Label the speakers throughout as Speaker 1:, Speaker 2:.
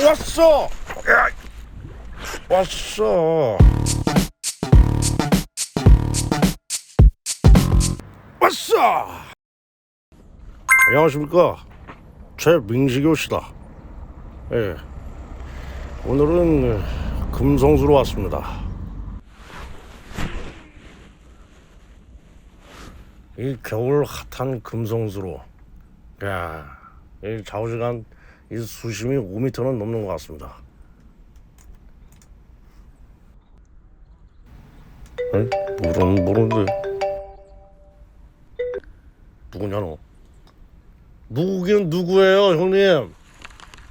Speaker 1: 왔어. 야, 왔어. 왔어. 안녕하십니까 최민식이 씨다. 예. 오늘은 금성수로 왔습니다. 이 겨울 핫한 금성수로 야, 이 좌우지간 이 수심이 5m는 넘는 것 같습니다. 응? 물은 모르는데 누구냐 너? 누구긴 누구예요, 형님?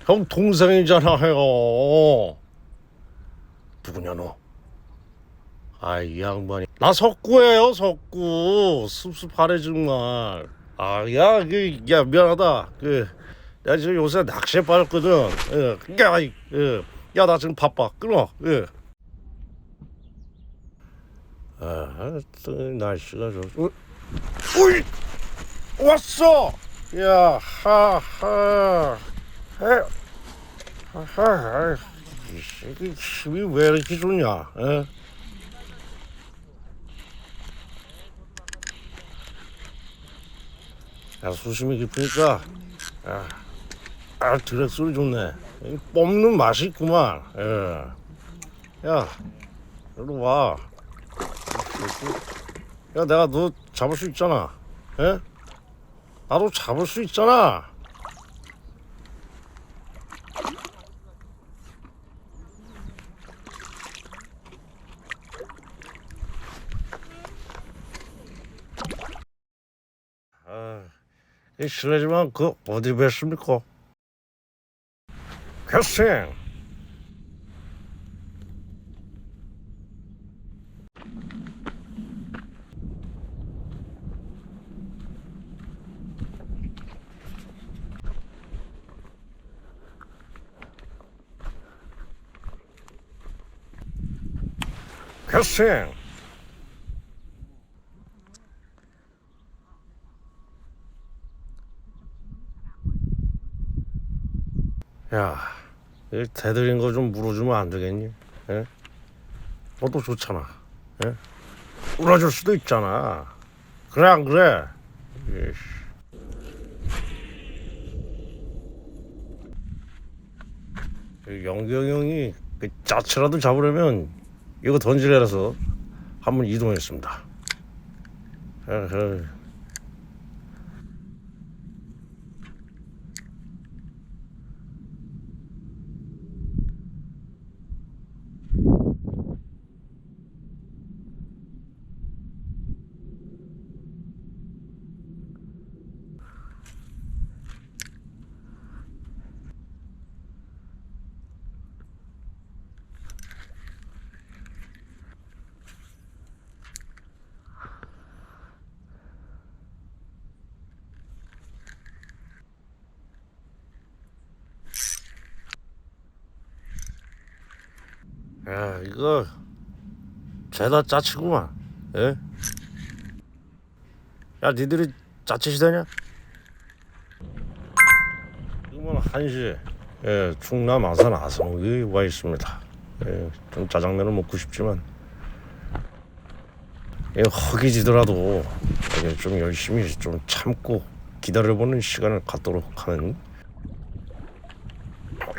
Speaker 1: 형 동생이잖아요. 누구냐 너? 아이 양반이 나 석구예요 석구 습습하네 정말 아야 그, 야 미안하다 그 내가 지금 요새 낚시에 빠졌거든 예, 야, 이, 예. 야 나 지금 바빠 끊어 예. 아, 또 날씨가 좋. 어? 우이 왔어. 야, 하하. 해. 하하. 이 새끼 힘이 왜 이렇게 좋냐? 에? 야, 수심이 깊으니까, 야, 아, 소리 좋네. 이 뽑는 맛이 있구만. 예. 야, 이리 와. 야, 내가 너 잡을 수 있잖아. 예? 나도 잡을 수 있잖아. 아, 이 실례지만 그 어디 뵀습니까? 교수님. 교수님. 야, 이 대들인 거 좀 물어주면 안 되겠니? 예? 너도 좋잖아. 예? 울어줄 수도 있잖아. 그래 안 그래? 그 영경 형이 그 짜치라도 잡으려면 이거 던지래라서 한번 이동했습니다. 에헤이. 야 이거 죄다 짜치구만 예? 야 니들이 짜치시다냐? 지금은 한시 예, 충남 아산 아성에 와 있습니다 예, 좀 짜장면을 먹고 싶지만 예, 허기지더라도 예, 좀 열심히 좀 참고 기다려보는 시간을 갖도록 하는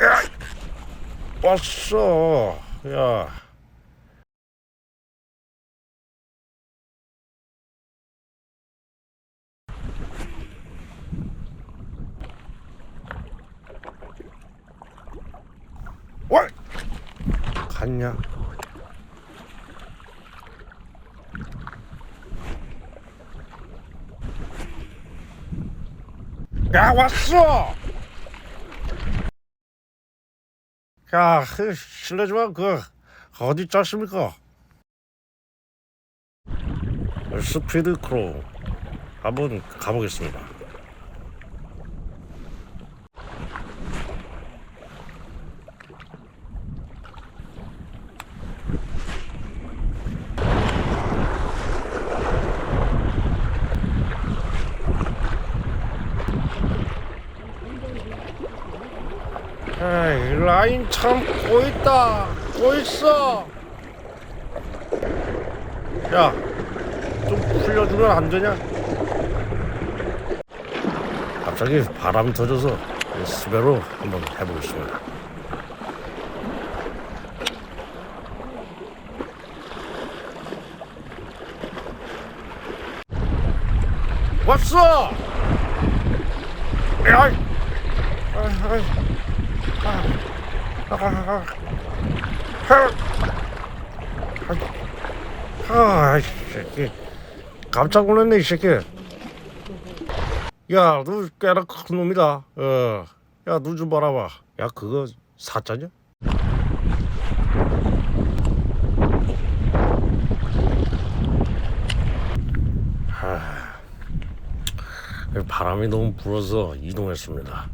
Speaker 1: 야! 왔어 야 와! 갔냐? 야 왔어! 야, 그, 실례지만 그 어디 짰습니까? 스피드 크로우 한번 가보겠습니다. 에이, 라인 참 꼬있다. 꼬있어. 야, 좀 풀려주면 안 되냐? 갑자기 바람이 터져서 스베로 한번 해보겠습니다. 왔어! 야, 아, 이 새끼. 깜짝 놀랐네, 이 새끼. 야, 너 꽤나 큰 놈이다. 어. 야, 눈 좀 봐라봐. 야, 그거 사자냐? 하, 바람이 너무 불어서 이동했습니다.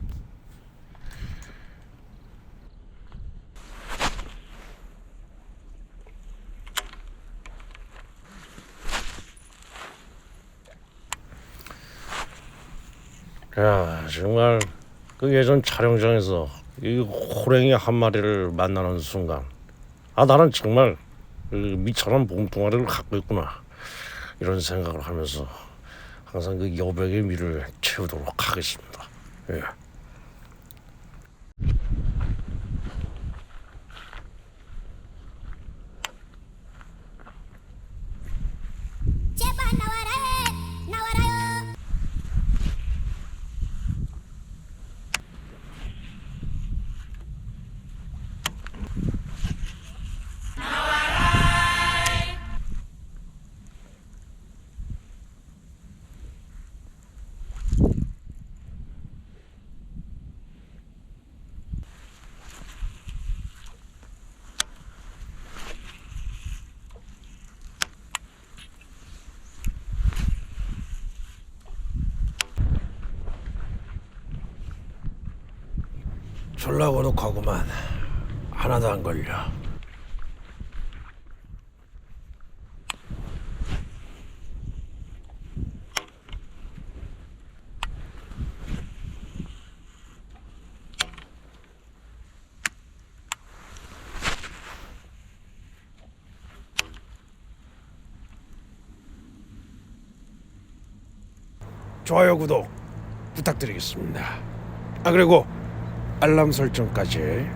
Speaker 1: 야 정말 그 예전 촬영장에서 이 호랭이 한 마리를 만나는 순간 아 나는 정말 그 미천한 몸뚱아리를 갖고 있구나 이런 생각을 하면서 항상 그 여백의 미를 채우도록 하겠습니다. 예.
Speaker 2: 제발 나와라 해 나와라요
Speaker 1: 졸라 고독하구만 하나도 안 걸려. 좋아요 구독 부탁드리겠습니다. 아 그리고 알람 설정까지